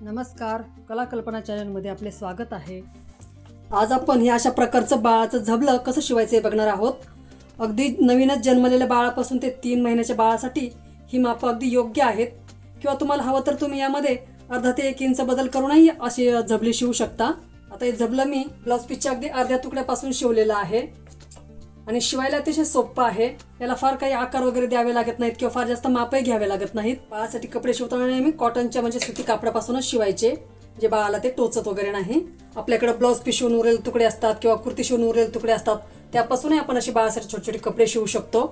नमस्कार. कलाकल्पना चॅनलमध्ये आपले स्वागत आहे. आज आपण हे अशा प्रकारचं बाळाचं झबलं कसं शिवायचं हे बघणार आहोत. अगदी नवीनच जन्मलेल्या बाळापासून ते तीन महिन्याच्या बाळासाठी ही मापं अगदी योग्य आहेत. किंवा तुम्हाला हवं तर तुम्ही यामध्ये अर्धा ते एक इंच बदल करूनही अशी झबली शिवू शकता. आता हे झबलं मी ब्लाऊज पीसच्या अगदी अर्ध्या तुकड्यापासून शिवलेलं आहे. आणि शिवायला अतिशय सोपं आहे. याला फार काही आकार वगैरे द्यावे लागत नाहीत किंवा फार जास्त मापही घ्यावे लागत नाहीत. बाळासाठी कपडे शिवताना नेहमी कॉटनच्या म्हणजे सुती कापडापासूनच शिवायचे जे बाळाला ते टोचत वगैरे नाही. आपल्याकडे ब्लाऊज पी शिवून उरेल तुकडे असतात किंवा कुर्ती शिवून उरेल तुकडे असतात. त्यापासूनही आपण अशी बाळासाठी छोटे छोटे कपडे शिवू शकतो.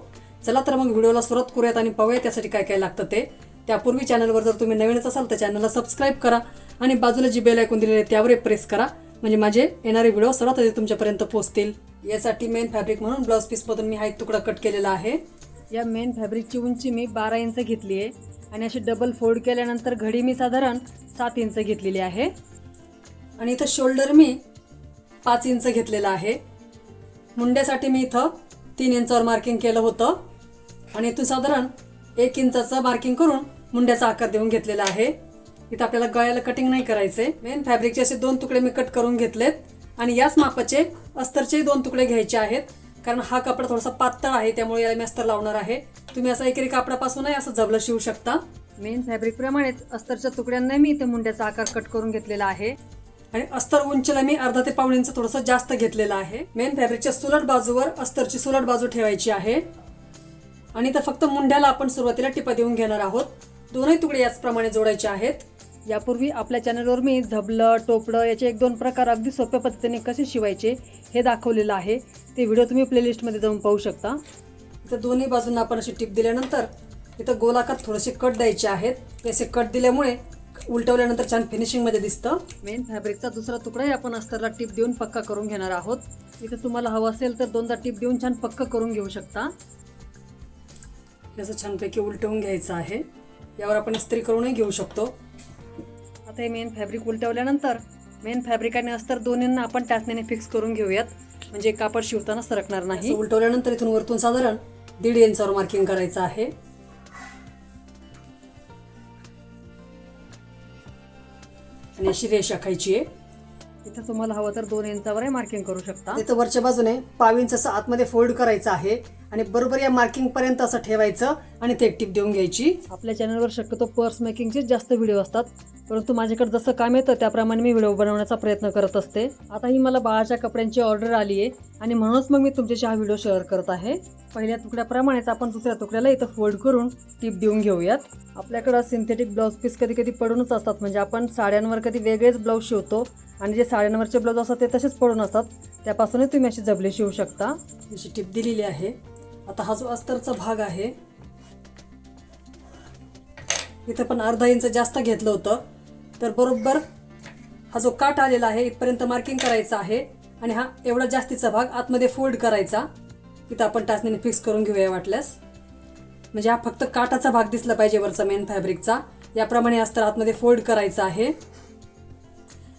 चला तर मग व्हिडिओला सुरुवात करूयात आणि पाहूया त्यासाठी काय काय लागतं ते. त्यापूर्वी चॅनलवर जर तुम्ही नवीनच असाल तर चॅनलला सबस्क्राईब करा आणि बाजूला जी बेल ऐकून दिलेली आहे त्यावर प्रेस करा. म्हणजे माझे येणारे व्हिडिओ सर्वात आधी तुमच्यापर्यंत पोहोचतील. यासाठी मेन फॅब्रिक म्हणून ब्लाऊज पीसमधून मी हा एक तुकडा कट केलेला आहे. या मेन फॅब्रिकची उंची मी बारा इंच घेतली आहे. आणि अशी डबल फोल्ड केल्यानंतर घडी मी साधारण सात इंच घेतलेली आहे. आणि इथं शोल्डर मी पाच इंच घेतलेला आहे. मुंड्यासाठी मी इथं तीन इंचावर मार्किंग केलं होतं. आणि इथून साधारण एक इंचाचं मार्किंग करून मुंड्याचा आकार देऊन घेतलेला आहे. इथं आपल्याला गळ्याला कटिंग नाही करायचे मेन फॅब्रिकचे असे दोन तुकडे मी कट करून घेतलेत. आणि याच मापाचे अस्तरचे दोन तुकडे घ्यायचे आहेत. कारण हा कपडा थोडासा पातळ आहे त्यामुळे याला मी अस्तर लावणार आहे. तुम्ही असं एकेरी कापडापासूनही असं जबलं शिवू शकता. मेन फॅब्रिक प्रमाणेच अस्तरच्या तुकड्यांना मी इथे मुंड्याचा आकार कट करून घेतलेला आहे. आणि अस्तर उंचीला मी अर्धा ते पाऊण इंच थोडंसं जास्त घेतलेलं आहे. मेन फॅब्रिकच्या सुलट बाजूवर अस्तरची सुलट बाजू ठेवायची आहे. आणि तर फक्त मुंड्याला आपण सुरुवातीला टिपा देऊन घेणार आहोत. दोनही तुकडे याचप्रमाणे जोडायचे आहेत. यापूर्वी आपल्या चॅनलवर मी झबलं टोपडं याचे एक दोन प्रकार अगदी सोप्या पद्धतीने कसे शिवायचे हे दाखवलेलं आहे. ते व्हिडिओ तुम्ही प्लेलिस्टमध्ये जाऊन पाहू शकता. तर दोन्ही बाजूंना आपण अशी टिप दिल्यानंतर इथं गोलाकार थोडेसे कट द्यायचे आहेत. हे असे कट दिल्यामुळे उलटवल्यानंतर छान फिनिशिंगमध्ये दिसतं. मेन फॅब्रिकचा दुसरा तुकडाही आपण अस्तरला टिप देऊन पक्का करून घेणार आहोत. इथं तुम्हाला हवं असेल तर दोनदा टिप देऊन छान पक्का करून घेऊ शकता. याचं छानपैकी उलटवून घ्यायचं आहे. यावर आपण इस्त्री करूनही घेऊ शकतो. आता हे मेन फॅब्रिक उलटवल्यानंतर मेन फॅब्रिक आणि अस्तर दोन्हींना आपण टाचण्याने फिक्स करून घेऊयात. म्हणजे कापड शिवताना सरकणार नाही. उलटवल्यानंतर इथून वरतून साधारण दीड इंचावर मार्किंग करायचं आहे. आणि अशी रेष आखायची आहे. इथं तुम्हाला हवं तर दोन इंचावर मार्किंग करू शकता. तिथं वरच्या बाजूने पाव इंच असं आतमध्ये फोल्ड करायचं आहे. आणि बरोबर या मार्किंग पर्यंत असं ठेवायचं. आणि ते टिप देऊन घ्यायची. आपल्या चॅनलवर शक्यतो पर्स मेकिंगचे जास्त व्हिडिओ असतात. परंतु माझ्याकडे जसं काम येतं त्याप्रमाणे मी व्हिडिओ बनवण्याचा प्रयत्न करत असते. आता ही मला बाळाच्या कपड्यांची ऑर्डर आली आहे आणि म्हणूनच मग मी तुमच्याशी हा व्हिडिओ शेअर करत आहे. पहिल्या तुकड्याप्रमाणेच आपण दुसऱ्या तुकड्याला इथं फोल्ड करून टिप देऊन घेऊयात. आपल्याकडं सिंथेटिक ब्लाऊज पीस कधी कधी पडूनच असतात. म्हणजे आपण साड्यांवर कधी वेगळेच ब्लाऊज शिवतो आणि जे साड्यांवरचे ब्लाऊज असतात ते तसेच पडून असतात. त्यापासूनही तुम्ही अशी जबले शिवू शकता. अशी टिप दिलेली आहे. आता हा जो अस्तरचा भाग आहे इथं पण अर्धा इंच जास्त घेतलं होतं. तर बरोबर हा जो काट आलेला आहे इथपर्यंत मार्किंग करायचं आहे आणि हा एवढा जास्तीचा भाग आतमध्ये फोल्ड करायचा. इथं आपण टाचणीने फिक्स करून घेऊया वाटल्यास. म्हणजे हा फक्त काटाचा भाग दिसला पाहिजे वरचा मेन फॅब्रिकचा याप्रमाणे अस्तर आतमध्ये फोल्ड करायचा आहे.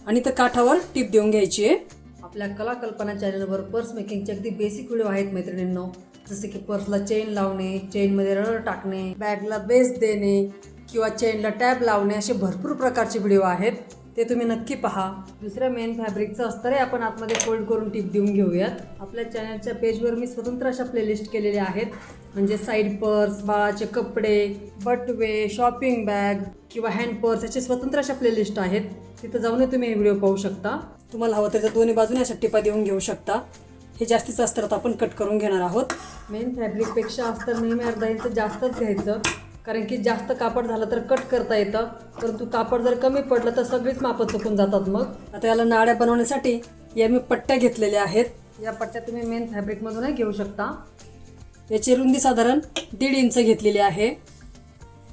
आणि तर काठावर टीप देऊन घ्यायची आहे. आपल्या कला कल्पना चॅनलवर पर्स मेकिंगचे अगदी बेसिक व्हिडिओ आहेत मैत्रिणींनो. जसे की पर्सला चेन लावणे चेनमध्ये रड टाकणे बॅगला बेस देणे किंवा चेनला टॅब लावणे असे भरपूर प्रकारचे व्हिडिओ आहेत. ते तुम्ही नक्की पहा. दुसऱ्या मेन फॅब्रिकचं अस्तरही आपण आतमध्ये फोल्ड करून टिप देऊन घेऊयात. आपल्या चॅनलच्या पेजवर मी स्वतंत्र अशा प्लेलिस्ट केलेल्या आहेत. म्हणजे साईड पर्स बाळाचे कपडे बटवे शॉपिंग बॅग किंवा हँड पर्स याचे स्वतंत्र अशा प्लेलिस्ट आहेत. तिथं जाऊनही तुम्ही हे व्हिडिओ पाहू शकता. तुम्हाला हवं तर दोन्ही बाजूने अशा टिपा देऊन घेऊ शकता. हे जास्तीचं अस्तर आपण कट करून घेणार आहोत. मेन फॅब्रिकपेक्षा अस्तर नेहमी अर्धा इंच जास्तच घ्यायचं. कारण की जास्त कापड झालं तर कट करता येतं. परंतु कापड जर कमी पडलं तर सगळीच मापं चुकून जातात मग. आता याला नाड्या बनवण्यासाठी या मी पट्ट्या घेतलेल्या आहेत. या पट्ट्या तुम्ही मेन फॅब्रिकमधूनही घेऊ शकता. याची रुंदी साधारण दीड इंच घेतलेली आहे.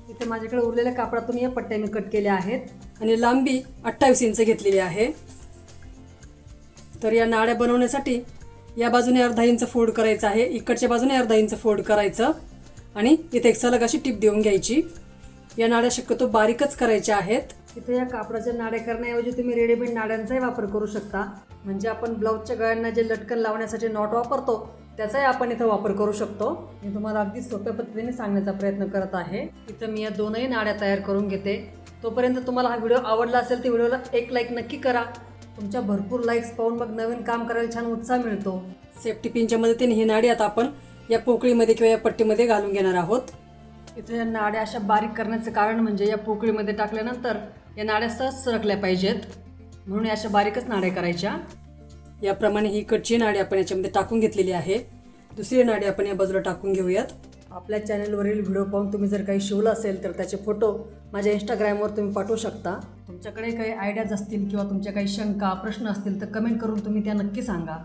इथे माझ्याकडे उरलेल्या कापडातून या पट्ट्या मी कट केल्या आहेत. आणि लांबी अठ्ठावीस इंच घेतलेली आहे. तर या नाड्या बनवण्यासाठी या बाजूने अर्धा इंच फोल्ड करायचं आहे. इकडच्या बाजूने अर्धा इंच फोल्ड करायचं. आणि इथे एक सलग अशी टिप देऊन घ्यायची. या नाड्या शक्यतो बारीकच करायच्या आहेत. इथे या कापडाच्या नाड्या करण्याऐवजी तुम्ही रेडीमेड नाड्यांचाही वापर करू शकता. म्हणजे आपण ब्लाऊजच्या गळ्यांना जे लटकन लावण्यासाठी नॉट वापरतो त्याचाही आपण इथं वापर करू शकतो. मी तुम्हाला अगदी सोप्या पद्धतीने सांगण्याचा प्रयत्न करत आहे. इथं मी या दोनही नाड्या तयार करून घेते. तोपर्यंत तुम्हाला हा व्हिडिओ आवडला असेल तर व्हिडिओला एक लाईक नक्की करा. तुमच्या भरपूर लाईक्स पाहून मग नवीन काम करायला छान उत्साह मिळतो. सेफ्टी पिनच्या मदतीने ही नाडी आता आपण या पोकळीमध्ये किंवा या पट्टीमध्ये घालून घेणार आहोत. इथे या नाड्या अशा बारीक करण्याचं कारण म्हणजे या पोकळीमध्ये टाकल्यानंतर या नाड्या सहज सरकल्या पाहिजेत. म्हणून या अशा बारीकच नाड्या करायच्या. याप्रमाणे ही इकडची नाडी आपण याच्यामध्ये टाकून घेतलेली आहे. दुसरी नाडी आपण या बाजूला टाकून घेऊयात. आपल्या चॅनलवरील व्हिडिओ पाहून तुम्ही जर काही शिवलं असेल तर त्याचे फोटो माझ्या इंस्टाग्रामवर तुम्ही पाठवू शकता. तुमच्याकडे काही आयडियाज असतील किंवा तुमच्या काही शंका प्रश्न असतील तर कमेंट करून तुम्ही त्या नक्की सांगा.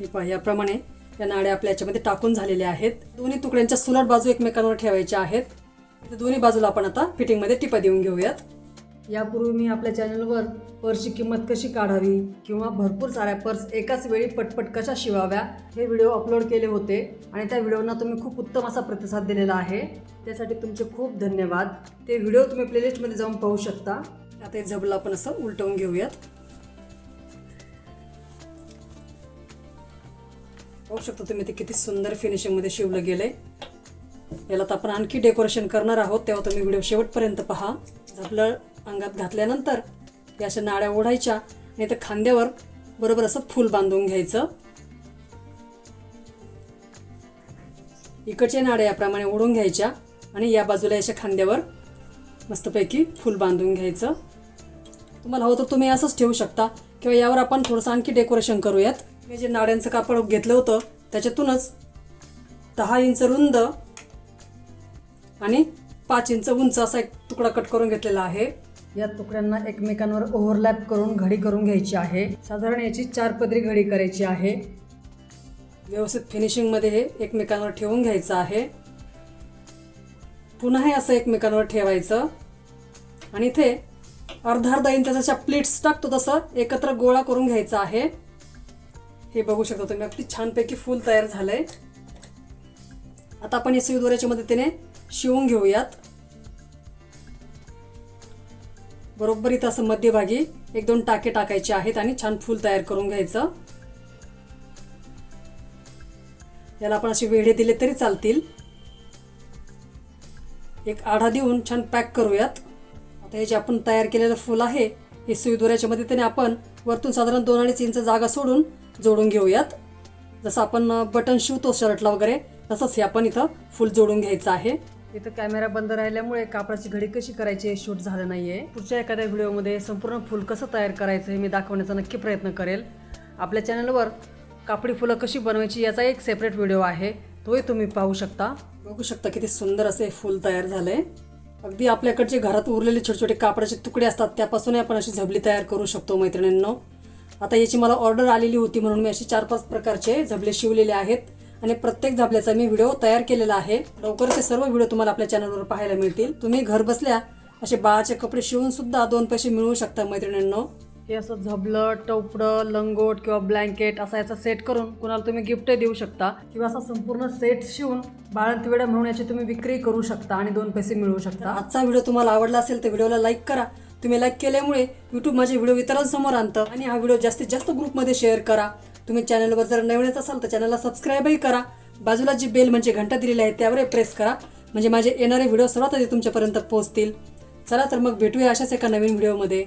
हे पहा याप्रमाणे या नाड्या आपल्या याच्यामध्ये टाकून झालेल्या आहेत. दोन्ही तुकड्यांच्या सुलट बाजू एकमेकांवर ठेवायच्या आहेत. दोन्ही बाजूला आपण आता फिटिंगमध्ये टिपा देऊन घेऊयात. यापूर्वी मी आपल्या चॅनलवर पर्सची किंमत कशी काढावी किंवा भरपूर साऱ्या पर्स एकाच वेळी पटपट कशा शिवाव्या हे व्हिडिओ अपलोड केले होते आणि त्या व्हिडिओना तुम्ही खूप उत्तम असा प्रतिसाद दिलेला आहे. त्यासाठी तुमचे खूप धन्यवाद. ते व्हिडिओ तुम्ही प्लेलिस्टमध्ये जाऊन पाहू शकता. आता हे झबलं आपण असं उलटवून घेऊयात. पाहू शकता तुम्ही ते किती सुंदर फिनिशिंगमध्ये शिवलं गेलंय. याला तर आपण आणखी डेकोरेशन करणार आहोत. तेव्हा तुम्ही व्हिडिओ शेवटपर्यंत पहा. झपलं अंगात घातल्यानंतर या अशा नाड्या ओढायच्या. आणि त्या खांद्यावर बरोबर असं फूल बांधून घ्यायचं. इकडच्या नाड्या याप्रमाणे ओढून घ्यायच्या. आणि या बाजूला अशा खांद्यावर मस्तपैकी फूल बांधून घ्यायचं. तुम्हाला हवं तर तुम्ही असंच ठेवू शकता. किंवा यावर आपण थोडंसं आणखी डेकोरेशन करूयात. मी जे नाड्यांचं कापड घेतलं होतं त्याच्यातूनच दहा इंच रुंद आणि पाच इंच उंच असा एक तुकडा कट करून घेतलेला आहे. या तुकड्यांना एकमेकांवर ओव्हरलॅप करून घडी करून घ्यायची आहे. साधारण याची चार पदरी घडी करायची आहे. व्यवस्थित फिनिशिंगमध्ये हे एकमेकांवर ठेवून घ्यायचं आहे. पुन्हा हे असं एकमेकांवर ठेवायचं. आणि इथे अर्धा अर्धा इंच जशा प्लेट्स टाकतो तसं एकत्र गोळा करून घ्यायचा आहे. हे बघू शकता तुम्ही अगदी छानपैकी फूल तयार झालंय. आता आपण हे सुई दोऱ्याच्या मदतीने शिवून घेऊयात. बरोबर इथं असं मध्यभागी एक दोन टाके टाकायचे आहेत आणि छान फूल तयार करून घ्यायचं. याला आपण असे वेढे दिले तरी चालतील. एक आढा देऊन छान पॅक करूयात. आता हे जे आपण तयार केलेलं फूल आहे हे सुई दोऱ्याच्या मदतीने आपण वरतून साधारण दोन अडीच इंच जागा सोडून जोडून घेऊयात. जसं आपण बटन शिवतो शर्टला वगैरे तसंच हे आपण इथं फुल जोडून घ्यायचं आहे. इथं कॅमेरा बंद राहिल्यामुळे कापडाची घडी कशी करायची हे शूट झालं नाहीये. पुढच्या एखाद्या व्हिडिओमध्ये संपूर्ण फुल कसं तयार करायचं हे मी दाखवण्याचा नक्की प्रयत्न करेल. आपल्या चॅनलवर कापडी फुलं कशी बनवायची याचा एक सेपरेट व्हिडिओ आहे. तोही तुम्ही पाहू शकता. बघू शकता किती सुंदर असे फुल तयार झालंय. अगदी आपल्याकडचे घरात उरलेले छोटे छोटे कापडाचे तुकडे असतात त्यापासून आपण अशी झबली तयार करू शकतो मैत्रिणींनो. आता याची मला ऑर्डर आलेली होती म्हणून मी असे चार पाच प्रकारचे झबले शिवलेले आहेत. आणि प्रत्येक झबल्याचा मी व्हिडिओ तयार केलेला आहे. लवकरच हे सर्व व्हिडिओ तुम्हाला आपल्या चॅनलवर पाहायला मिळतील. तुम्ही घर बसल्या असे बाळाचे कपडे शिवून सुद्धा दोन पैसे मिळवू शकता मैत्रिणींनो. हे असं झबलं टोपडं लंगोट किंवा ब्लँकेट असा याचा सेट करून कुणाला तुम्ही गिफ्ट देऊ शकता. किंवा असा संपूर्ण सेट शिवून बाळंत वेळा म्हणून याची तुम्ही विक्री करू शकता आणि दोन पैसे मिळवू शकता. आजचा व्हिडिओ तुम्हाला आवडला असेल तर व्हिडिओला लाईक करा. तुम्ही लाईक केल्यामुळे यूट्यूब माझे व्हिडिओ इतरांसमोर आणतं. आणि हा व्हिडिओ जास्तीत जास्त ग्रुपमध्ये शेअर करा. तुम्ही चॅनलवर जर नवीनच असाल तर चॅनलला सबस्क्राईबही करा. बाजूला जी बेल म्हणजे घंटा दिलेली आहे त्यावरही प्रेस करा. म्हणजे माझे येणारे व्हिडिओ सर्वात आधी तुमच्यापर्यंत पोहोचतील. चला तर मग भेटूया अशाच एका नवीन व्हिडिओमध्ये